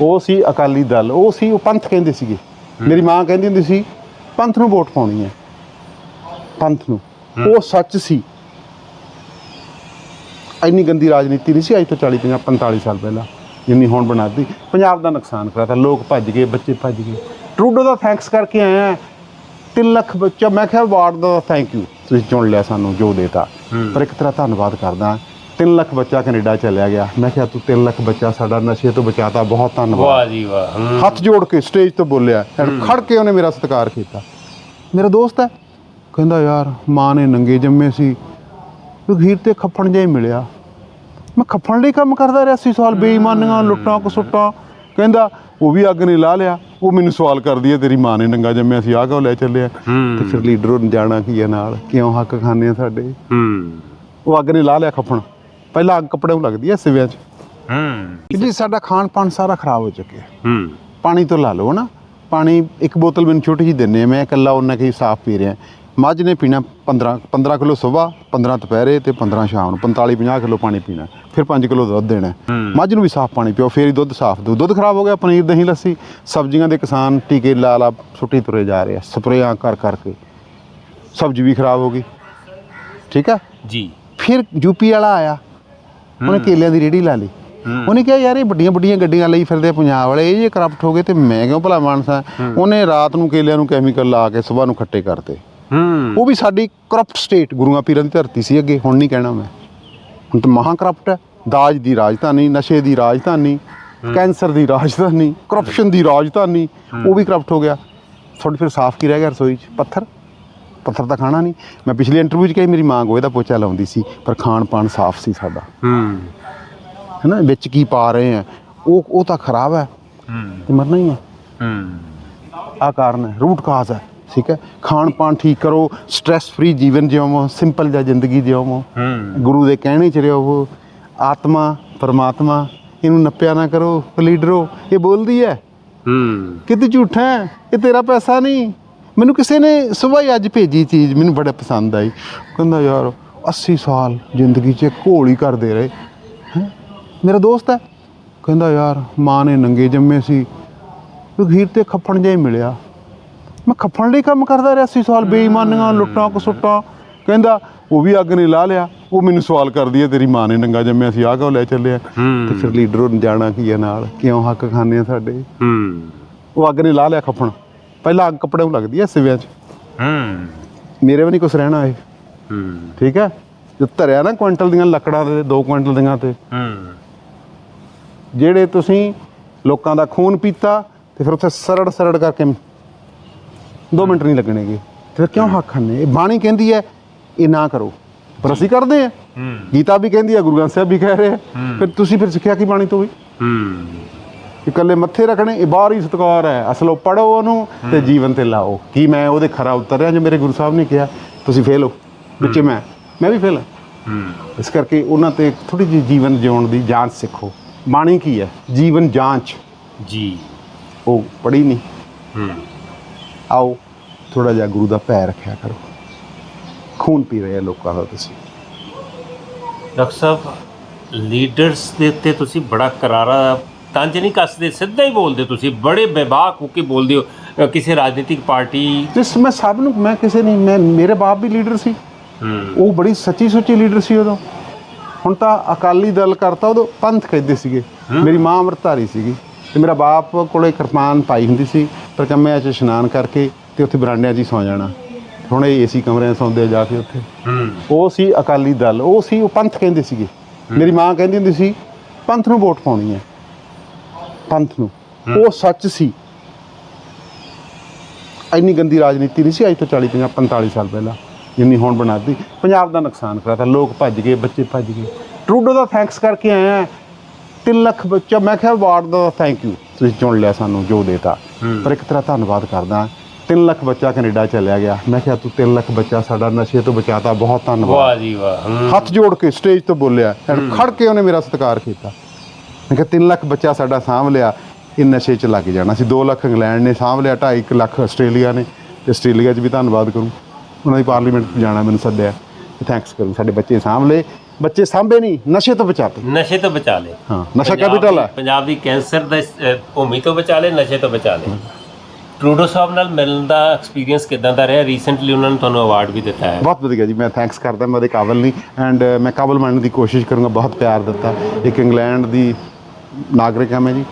ਉਹ ਸੀ ਅਕਾਲੀ ਦਲ ਉਹ ਸੀ ਉਹ ਪੰਥ ਕਹਿੰਦੇ ਸੀਗੇ। ਮੇਰੀ ਮਾਂ ਕਹਿੰਦੀ ਹੁੰਦੀ ਸੀ ਪੰਥ ਨੂੰ ਵੋਟ ਪਾਉਣੀ ਹੈ। ਪੰਥ ਨੂੰ। ਉਹ ਸੱਚ ਸੀ। ਇੰਨੀ ਗੰਦੀ ਰਾਜਨੀਤੀ ਨਹੀਂ ਸੀ ਅੱਜ ਤੋਂ 40 50 45 ਸਾਲ ਪਹਿਲਾਂ ਜਿੰਨੀ ਹੁਣ ਬਣਾਤੀ ਪੰਜਾਬ ਦਾ ਨੁਕਸਾਨ ਕਰਾਤਾ ਲੋਕ ਭੱਜ ਗਏ ਬੱਚੇ ਭੱਜ ਗਏ। ਟਰੂਡੋ ਦਾ ਥੈਂਕਸ ਕਰਕੇ ਆਏ ਆ। 3 ਲੱਖ ਬੱਚਾ ਮੈਂ ਕਿਹਾ ਵਾਰਡ ਦਾ ਥੈਂਕ ਯੂ ਤੁਸੀਂ ਚੁਣ ਲਿਆ ਸਾਨੂੰ ਜੋ ਦੇਤਾ। ਪਰ ਇੱਕ ਤਰ੍ਹਾਂ ਧੰਨਵਾਦ ਕਰਦਾ। 3 ਲੱਖ ਬੱਚਾ ਕੈਨੇਡਾ ਚਲਿਆ ਗਿਆ। ਮੈਂ ਕਿਹਾ ਤੂੰ 3 ਲੱਖ ਬੱਚਾ ਸਾਡਾ ਨਸ਼ੇ ਤੋਂ ਬਚਾਤਾ ਬਹੁਤ ਧੰਨਵਾਦ। ਵਾਹ ਜੀ ਵਾਹ। ਹੱਥ ਜੋੜ ਕੇ ਸਟੇਜ ਤੋਂ ਬੋਲਿਆ ਐਂਡ ਖੜ ਕੇ ਉਹਨੇ ਮੇਰਾ ਸਤਿਕਾਰ ਕੀਤਾ। ਮੇਰਾ ਦੋਸਤ ਹੈ ਕਹਿੰਦਾ ਯਾਰ ਮਾਂ ਨੇ ਨੰਗੇ ਜੰਮੇ ਸੀ ਵਖੀਰ ਤੇ ਖੱਫਣ ਜਿਹਾ ਹੀ ਮਿਲਿਆ। ਮੈਂ ਖੱਫਣ ਲਈ ਕੰਮ ਕਰਦਾ ਰਿਹਾ 80 ਸਾਲ ਬੇਈਮਾਨੀਆਂ ਲੁੱਟਾਂ ਕਸੁੱਟਾਂ। ਕਹਿੰਦਾ ਉਹ ਵੀ ਅੱਗ ਨੇ ਲਾ ਲਿਆ ਉਹ ਮੈਨੂੰ ਸਵਾਲ ਕਰਦੀ ਹੈ ਤੇਰੀ ਮਾਂ ਨੇ ਨੰਗਾ ਜੰਮਿਆ ਸੀ ਆਹ ਕਿਉਂ ਲੈ ਚੱਲਿਆ? ਤੇ ਫਿਰ ਲੀਡਰ ਨੂੰ ਜਾਣਾ ਕੀ ਹੈ ਨਾਲ? ਕਿਉਂ ਹੱਕ ਖਾਣੇ ਆ ਸਾਡੇ? ਹੂੰ। ਉਹ ਅੱਗ ਨੇ ਲਾ ਲਿਆ ਖੱਫਣ ਪਹਿਲਾਂ ਅੱਗ ਕੱਪੜੇ ਨੂੰ ਲੱਗਦੀ ਹੈ ਸਿਵਿਆਂ 'ਚ। ਹੂੰ। ਜੀ ਸਾਡਾ ਖਾਣ ਪਾਣ ਸਾਰਾ ਖਰਾਬ ਹੋ ਚੁੱਕਿਆ। ਹੂੰ। ਪਾਣੀ ਤੋਂ ਲਾ ਲਓ ਨਾ। ਪਾਣੀ ਇੱਕ ਬੋਤਲ ਮੈਨੂੰ ਛੋਟੀ ਜਿਹੀ ਦਿੰਨੇ ਮੈਂ ਇਕੱਲਾ ਉਹਨਾਂ ਕੇ ਸਾਫ਼ ਪੀ ਰਿਹਾ। ਮੱਝ ਨੇ ਪੀਣਾ 15 15 ਕਿਲੋ ਸਵੇਰ 15 ਦੁਪਹਿਰੇ ਤੇ 15 ਸ਼ਾਮ ਨੂੰ। 45 50 ਕਿਲੋ ਪਾਣੀ ਪੀਣਾ ਫਿਰ 5 ਕਿਲੋ ਦੁੱਧ ਦੇਣਾ। ਮੱਝ ਨੂੰ ਵੀ ਸਾਫ਼ ਪਾਣੀ ਪਿਓ ਫੇਰ ਹੀ ਦੁੱਧ ਸਾਫ਼ ਦੋ ਦੁੱਧ ਖਰਾਬ ਹੋ ਗਿਆ ਪਨੀਰ ਦਹੀਂ ਲੱਸੀ। ਸਬਜ਼ੀਆਂ ਦੇ ਕਿਸਾਨ ਟੀਕੇ ਲਾ ਲਾ ਸੁੱਟੀ ਤੁਰੇ ਜਾ ਰਹੇ ਆ ਸਪਰੇਆਂ ਕਰ ਕਰਕੇ ਸਬਜ਼ੀ ਵੀ ਖਰਾਬ ਹੋ ਗਈ। ਠੀਕ ਆ? ਜੀ। ਫਿਰ ਯੂਪੀ ਵਾਲਾ ਆਇਆ। ਉਹਨੇ ਕੇਲਿਆਂ ਦੀ ਰੇੜੀ ਲਾ ਲਈ। ਉਹਨੇ ਕਿਹਾ ਯਾਰ ਇਹ ਵੱਡੀਆਂ ਵੱਡੀਆਂ ਗੱਡੀਆਂ ਲਈ ਫਿਰਦੇ ਪੰਜਾਬ ਵਾਲੇ ਇਹ ਜੇ ਕਰਪਟ ਹੋ ਗਏ ਤੇ ਮੈਂ ਕਿਉਂ ਭਲਾ ਮਾਨਸਾ ਉਹਨੇ ਰਾਤ ਨੂੰ ਕੇਲਿਆਂ ਨੂੰ ਕੈਮੀਕਲ ਲਾ ਕੇ ਸਵੇਰ ਨੂੰ ਖੱਟੇ ਕਰਤੇ। ਉਹ ਵੀ ਸਾਡੀ ਕਰਪਟ ਸਟੇਟ ਗੁਰੂਆਂ ਪੀਰਾਂ ਦੀ ਧਰਤੀ ਸੀ ਅੱਗੇ ਹੁਣ ਨਹੀਂ ਕਹਿਣਾ ਮੈਂ। ਹੁਣ ਤਾਂ ਮਹਾ ਕਰਪਟ ਹੈ। ਦਾਜ ਦੀ ਰਾਜਧਾਨੀ ਨਸ਼ੇ ਦੀ ਰਾਜਧਾਨੀ ਕੈਂਸਰ ਦੀ ਰਾਜਧਾਨੀ ਕਰਪਸ਼ਨ ਦੀ ਰਾਜਧਾਨੀ ਉਹ ਵੀ ਕਰਪਟ ਹੋ ਗਿਆ। ਤੁਹਾਡੇ ਫਿਰ ਸਾਫ਼ ਕੀ ਰਹਿ ਗਿਆ ਰਸੋਈ 'ਚ? ਪੱਥਰ? ਪੱਥਰ ਤਾਂ ਖਾਣਾ ਨਹੀਂ। ਮੈਂ ਪਿਛਲੀ ਇੰਟਰਵਿਊ 'ਚ ਕਹੀ ਮੇਰੀ ਮਾਂ ਗੋਹੇ ਦਾ ਪੋਚਾ ਲਾਉਂਦੀ ਸੀ ਪਰ ਖਾਣ ਪਾਣ ਸਾਫ਼ ਸੀ ਸਾਡਾ। ਹੂੰ। ਹੈਨਾ ਵਿੱਚ ਕੀ ਪਾ ਰਹੇ ਆ ਉਹ ਉਹ ਤਾਂ ਖਰਾਬ ਹੈ ਹੂੰ। ਤੇ ਮਰਨਾ ਹੀ ਹੈ ਹੂੰ। ਆ ਕਾਰਨ ਹੈ ਰੂਟ ਕਾਜ਼ ਹੈ ਠੀਕ ਹੈ? ਖਾਣ ਪਾਣ ਠੀਕ ਕਰੋ ਸਟ੍ਰੈਸ ਫ੍ਰੀ ਜੀਵਨ ਜਿਉਵੋ ਸਿੰਪਲ ਜਿਹਾ ਜ਼ਿੰਦਗੀ ਜਿਉਵੋ। ਹੂੰ। ਗੁਰੂ ਦੇ ਕਹਿਣੇ ਚ ਰਹੋ ਆਤਮਾ ਪਰਮਾਤਮਾ ਇਹਨੂੰ ਨੱਪਿਆ ਨਾ ਕਰੋ ਲੀਡਰੋ ਇਹ ਬੋਲਦੀ ਹੈ। ਹੂੰ। ਕਿ ਤੂੰ ਝੂਠਾ ਹੈ ਇਹ ਤੇਰਾ ਪੈਸਾ ਨਹੀਂ। ਮੈਨੂੰ ਕਿਸੇ ਨੇ ਸਵੇਰ ਹੀ ਅੱਜ ਭੇਜੀ ਚੀਜ਼ ਮੈਨੂੰ ਬੜਾ ਪਸੰਦ ਆਈ। ਕਹਿੰਦਾ ਯਾਰ 80 ਸਾਲ ਜ਼ਿੰਦਗੀ 'ਚ ਘੋਲ ਹੀ ਕਰਦੇ ਰਹੇ। ਹੈਂ? ਮੇਰਾ ਦੋਸਤ ਹੈ। ਕਹਿੰਦਾ ਯਾਰ ਮਾਂ ਨੇ ਨੰਗੇ ਜੰਮੇ ਸੀ। ਵਖੀਰ ਤੇ ਖੱਫਣ ਜਿਹਾ ਹੀ ਮਿਲਿਆ। ਮੈਂ ਖੱਫਣ ਲਈ ਕੰਮ ਕਰਦਾ ਰਿਹਾ 80 ਸਾਲ ਬੇਈਮਾਨੀਆਂ ਲੁੱਟਾਂ ਕਸੁੱਟਾਂ। ਕਹਿੰਦਾ ਉਹ ਵੀ ਅੱਗ ਨੇ ਲਾ ਲਿਆ। ਉਹ ਮੈਨੂੰ ਸਵਾਲ ਕਰਦੀ ਹੈ ਤੇਰੀ ਮਾਂ ਨੇ ਨੰਗਾ ਜੰਮਿਆ ਸੀ ਆਹ ਕਿਉਂ ਲੈ ਚੱਲਿਆ? ਤੇ ਫਿਰ ਲੀਡਰ ਨੂੰ ਜਾਣਾ ਕੀ ਹੈ ਨਾਲ? ਕਿਉਂ ਹੱਕ ਖਾਣੇ ਆ ਸਾਡੇ? ਹੂੰ। ਉਹ ਅੱਗ ਨੇ ਲਾ ਲਿਆ ਖੱਫਣ। ਪਹਿਲਾਂ ਅੱਗ ਕੱਪੜੇ ਨੂੰ ਲੱਗਦੀ ਹੈ ਸਿਵਿਆਂ 'ਚ। ਹੂੰ। ਮੇਰੇ ਵੀ ਨਹੀਂ ਕੁਛ ਰਹਿਣਾ ਇਹ। ਹੂੰ। ਠੀਕ ਹੈ ਜੋ ਧਰਿਆ ਨਾ ਕੁਇੰਟਲ ਦੀਆਂ ਲੱਕੜਾਂ ਦੇ 2 ਕੁਇੰਟਲ ਦੀਆਂ ਤੇ। ਹੂੰ। ਜਿਹੜੇ ਤੁਸੀਂ ਲੋਕਾਂ ਦਾ ਖੂਨ ਪੀਤਾ ਤੇ ਫਿਰ ਉੱਥੇ ਸਰੜ ਸਰੜ ਕਰਕੇ 2 ਮਿੰਟ ਨਹੀਂ ਲੱਗਣਗੇ ਤੇ ਫਿਰ ਕਿਉਂ ਹੱਕ ਖਾਣੇ ਇਹ ਬਾਣੀ ਕਹਿੰਦੀ ਹੈ ਇਹ ਨਾ ਕਰੋ। ਪਰ ਅਸੀਂ ਕਰਦੇ ਆ ਹੂੰ। ਗੀਤਾ ਵੀ ਕਹਿੰਦੀ ਹੈ ਗੁਰੂ ਗ੍ਰੰਥ ਸਾਹਿਬ ਵੀ ਕਹਿ ਰਹੇ ਆ। ਫਿਰ ਤੁਸੀਂ ਫਿਰ ਸਿੱਖਿਆ ਕੀ ਬਾਣੀ ਤੋਂ ਵੀ? ਹੂੰ। ਇਕੱਲੇ ਮੱਥੇ ਰੱਖਣੇ ਇਹ ਬਾਹਰੀ ਸਤਕਾਰ ਹੈ। ਅਸਲ ਉਹ ਪੜੋ ਉਹਨੂੰ ਤੇ ਜੀਵਨ ਤੇ ਲਾਓ। ਕੀ ਮੈਂ ਉਹਦੇ ਖਰਾ ਉਤਰਿਆ ਜੋ ਮੇਰੇ ਗੁਰੂ ਸਾਹਿਬ ਨੇ ਕਿਹਾ? ਤੁਸੀਂ ਫੇਲ ਹੋ। ਵਿੱਚੇ ਮੈਂ ਮੈਂ ਵੀ ਫੇਲ ਹਾਂ। ਹੂੰ। ਇਸ ਕਰਕੇ ਉਹਨਾਂ ਤੇ ਥੋੜੀ ਜਿਹੀ ਜੀਵਨ ਜਿਉਣ ਦੀ ਜਾਂਚ ਸਿੱਖੋ। ਬਾਣੀ ਕੀ ਹੈ? ਜੀਵਨ ਜਾਂਚ। ਜੀ। ਉਹ ਪੜੀ ਨਹੀਂ। ਹੂੰ। ਆਓ ਥੋੜਾ ਜਿਹਾ ਗੁਰੂ ਦਾ ਪੈਰ ਰੱਖਿਆ ਕਰੋ। ਖੂਨ ਪੀ ਰਹੇ ਲੋਕਾਂ ਦਾ ਤੁਸੀਂ। ਡਾਕਟਰ ਸਾਹਿਬ ਲੀਡਰਸ ਦੇ ਉੱਤੇ ਤੁਸੀਂ ਬੜਾ ਕਰਾਰਾ ਤੰਜ ਨਹੀਂ ਕੱਸਦੇ ਸਿੱਧਾ ਹੀ ਬੋਲਦੇ ਤੁਸੀਂ ਬੜੇ ਬੇਬਾਕ ਹੋ ਕੇ ਬੋਲਦੇ ਹੋ ਅ, ਕਿਸੇ ਰਾਜਨੀਤਿਕ ਪਾਰਟੀ। ਜਿਸ ਮੈਂ ਸਭ ਨੂੰ ਮੈਂ ਕਿਸੇ ਨਹੀਂ ਮੈਂ ਮੇਰੇ ਬਾਪ ਵੀ ਲੀਡਰ ਸੀ। ਹੂੰ। ਉਹ ਬੜੀ ਸੱਚੀ ਸੁੱਚੀ ਲੀਡਰ ਸੀ ਉਦੋਂ। ਹੁਣ ਤਾਂ ਅਕਾਲੀ ਦਲ ਕਰਤਾ ਉਦੋਂ ਪੰਥ ਕਹਿੰਦੇ ਸੀਗੇ। ਮੇਰੀ ਮਾਂ ਅੰਮ੍ਰਿਤਧਾਰੀ ਸੀਗੀ। ਤੇ ਮੇਰਾ ਬਾਪ ਕੋਲੇ ਕਿਰਪਾਨ ਪਾਈ ਹੁੰਦੀ ਸੀ ਪ੍ਰਕੰਮਿਆਂ 'ਚ ਇਸ਼ਨਾਨ ਕਰਕੇ ਤੇ ਉੱਥੇ ਬਰਾਂਡਿਆਂ 'ਚ ਹੀ ਸੌ ਜਾਣਾ। ਹੁਣ ਇਹ ਏਸੀ ਕਮਰਿਆਂ 'ਚ ਸੌਂਦੇ ਆ ਜਾ ਕੇ ਉੱਥੇ। ਹੂੰ। ਉਹ ਸੀ ਅਕਾਲੀ ਦਲ ਉਹ ਸੀ ਉਹ ਪੰਥ ਕਹਿੰਦੇ ਸੀਗੇ। ਮੇਰੀ ਮਾਂ ਕਹਿੰਦੀ ਹੁੰਦੀ ਸੀ ਪੰਥ ਨੂੰ ਵੋਟ ਪਾਉਣੀ ਹੈ। ਪੰਥ ਨੂੰ। ਉਹ ਸੱਚ ਸੀ। ਇੰਨੀ ਗੰਦੀ ਰਾਜਨੀਤੀ ਨਹੀਂ ਸੀ ਅੱਜ ਤੋਂ 40 50 45 ਸਾਲ ਪਹਿਲਾਂ ਜਿੰਨੀ ਹੁਣ ਬਣਾਤੀ ਪੰਜਾਬ ਦਾ ਨੁਕਸਾਨ ਕਰਾਤਾ ਲੋਕ ਭੱਜ ਗਏ ਬੱਚੇ ਭੱਜ ਗਏ। ਟਰੂਡੋ ਦਾ ਥੈਂਕਸ ਕਰਕੇ ਆਏ ਆ। 3 ਲੱਖ ਬੱਚਾ ਮੈਂ ਕਿਹਾ ਵਾਰਡ ਦਾ ਥੈਂਕ ਯੂ ਤੁਸੀਂ ਚੁਣ ਲਿਆ ਸਾਨੂੰ ਜੋ ਦੇਤਾ। ਪਰ ਇੱਕ ਤਰ੍ਹਾਂ ਧੰਨਵਾਦ ਕਰਦਾ। 3 ਲੱਖ ਬੱਚਾ ਕੈਨੇਡਾ ਚਲਿਆ ਗਿਆ। ਮੈਂ ਕਿਹਾ ਤੂੰ 3 ਲੱਖ ਬੱਚਾ ਸਾਡਾ ਨਸ਼ੇ ਤੋਂ ਬਚਾਤਾ ਬਹੁਤ ਧੰਨਵਾਦ। ਵਾਹ ਜੀ ਵਾਹ ਹੱਥ ਜੋੜ ਕੇ ਸਟੇਜ ਤੋਂ ਬੋਲਿਆ। ਖੜ ਕੇ ਉਹਨੇ ਮੇਰਾ ਸਤਿਕਾਰ ਕੀਤਾ। ਮੈਂ ਕਿਹਾ 3 ਲੱਖ ਬੱਚਾ ਸਾਡਾ ਸਾਂਭ ਲਿਆ ਇਹ ਨਸ਼ੇ 'ਚ ਲੱਗ ਜਾਣਾ। ਸੀ 2 ਲੱਖ ਇੰਗਲੈਂਡ ਨੇ ਸਾਂਭ ਲਿਆ 2.5 ਲੱਖ ਆਸਟ੍ਰੇਲੀਆ ਨੇ। ਤੇ ਆਸਟ੍ਰੇਲੀਆ 'ਚ ਵੀ ਧੰਨਵਾਦ ਕਰੂੰ। ਉਹਨਾਂ ਦੀ ਪਾਰਲੀਮੈਂਟ 'ਚ ਜਾਣਾ ਮੈਨੂੰ ਸੱਦਿਆ। ਥੈਂਕਸ ਕਰੂੰ ਸਾਡੇ ਬੱਚੇ ਸਾਂਭ ਲਏ। ਬੱਚੇ ਸਾਂਭੇ ਨਹੀਂ ਨਸ਼ੇ ਤੋਂ ਬਚਾਤੇ ਨਸ਼ੇ ਤੋਂ ਬਚਾ ਲੇ ਹਾਂ ਨਸ਼ਾ ਕੈਪੀਟਲ ਹੈ ਪੰਜਾਬ ਦੀ ਕੈਂਸਰ ਦਾ ਭੂਮੀ ਤੋਂ ਬਚਾ ਲੇ ਨਸ਼ੇ ਤੋਂ ਬਚਾ ਲੇ ਟਰੂਡੋ ਸਾਹਿਬ ਨਾਲ ਮਿਲਣ ਦਾ ਐਕਸਪੀਰੀਅੰਸ ਕਿਦਾਂ ਦਾ ਰਿਹਾ? ਰੀਸੈਂਟਲੀ ਉਹਨਾਂ ਨੇ ਤੁਹਾਨੂੰ ਅਵਾਰਡ ਵੀ ਦਿੱਤਾ ਹੈ। ਬਹੁਤ ਵਧੀਆ ਜੀ ਮੈਂ ਥੈਂਕਸ ਕਰਦਾ ਮੈਂ ਉਹਦੇ ਕਾਬਲ ਨਹੀਂ। ਐਂਡ ਮੈਂ ਕਾਬਲ ਬਣਨ ਦੀ ਕੋਸ਼ਿਸ਼ ਕਰੂੰਗਾ ਬਹੁਤ ਪਿਆਰ ਦਿੱਤਾ। ਇੱਕ ਇੰਗਲੈਂਡ ਦੀ ਨਾਗਰਿਕ ਹਾਂ ਮੈਂ ਜੀ।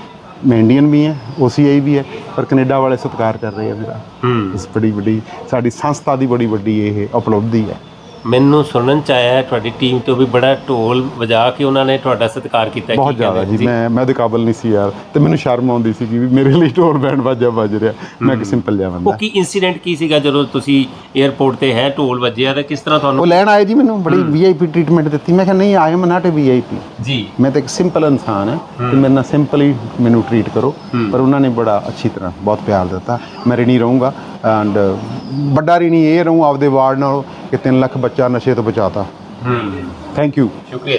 ਮੈਂ ਇੰਡੀਅਨ ਵੀ ਹਾਂ OCI ਵੀ ਹੈ ਪਰ ਕੈਨੇਡਾ ਵਾਲੇ ਸਤਿਕਾਰ ਕਰ ਰਹੇ ਆ ਮੇਰਾ। ਹੂੰ। ਇਸ ਬੜੀ ਵੱਡੀ ਸਾਡੀ ਸੰਸਥਾ ਦੀ ਬੜੀ ਵੱਡੀ ਇਹ ਉਪਲਬਧੀ ਹੈ। ਮੈਨੂੰ ਸੁਣਨ ਚ ਆਇਆ ਹੈ ਤੁਹਾਡੀ ਟੀਮ ਤੋਂ ਵੀ ਬੜਾ ਢੋਲ ਵਜਾ ਕੇ ਉਹਨਾਂ ਨੇ ਤੁਹਾਡਾ ਸਤਿਕਾਰ ਕੀਤਾ ਕੀ ਬਹੁਤ ਜ਼ਿਆਦਾ ਕਹਿੰਦੇ? ਜੀ ਮੈਂ ਮੈਂ ਉਹਦੇ ਕਾਬਲ ਨਹੀਂ ਸੀ ਯਾਰ। ਤੇ ਮੈਨੂੰ ਸ਼ਰਮ ਆਉਂਦੀ ਸੀ ਕਿ ਵੀ ਮੇਰੇ ਲਈ ਢੋਲ ਬੈਂਡ ਬਾਜਾ ਵੱਜ ਰਿਹਾ। ਮੈਂ ਇੱਕ ਸਿੰਪਲ ਜਿਹਾ ਉਹ ਬੰਦਾ ਕੀ ਇਨਸੀਡੈਂਟ ਕੀ ਸੀਗਾ ਜਦੋਂ ਤੁਸੀਂ 에ਅਰਪੋਰਟ ਤੇ ਹੈ ਢੋਲ ਵੱਜਿਆ ਤਾਂ ਕਿਸ ਤਰ੍ਹਾਂ ਉਹ ਤੁਹਾਨੂੰ ਲੈਣ ਆਏ ਜੀ ਮੈਨੂੰ ਬੜੀ ਵੀਆਈਪੀ ਟ੍ਰੀਟਮੈਂਟ ਦਿੱਤੀ। ਮੈਂ ਕਿਹਾ ਨਹੀਂ I am not a VIP ਜੀ। ਮੈਂ ਤਾਂ ਇੱਕ ਸਿੰਪਲ ਇਨਸਾਨ ਹਾਂ। ਤੇ ਮੇਰੇ ਨਾਲ ਸਿੰਪਲ ਹੀ ਮੈਨੂੰ ਟਰੀਟ ਕਰੋ। ਪਰ ਉਹਨਾਂ ਨੇ ਬੜਾ ਅੱਛੀ ਤਰ੍ਹਾਂ ਬਹੁਤ ਪਿਆਰ ਦਿੱਤਾ। ਮੈਂ ਰਿਣੀ ਰਹੂੰਗਾ। ਐਂਡ ਵੱਡਾ ਰਿਣੀ ਇਹ ਰਹੂੰ ਆਪਦੇ ਵਾਰਡ ਨਾਲ ਕਿ 3 ਲੱਖ ਬੱਚਾ ਨਸ਼ੇ ਤੋਂ ਬਚਾਤਾ ਹੂੰ ਥੈਂਕ ਯੂ ਸ਼ੁਕਰੀਆ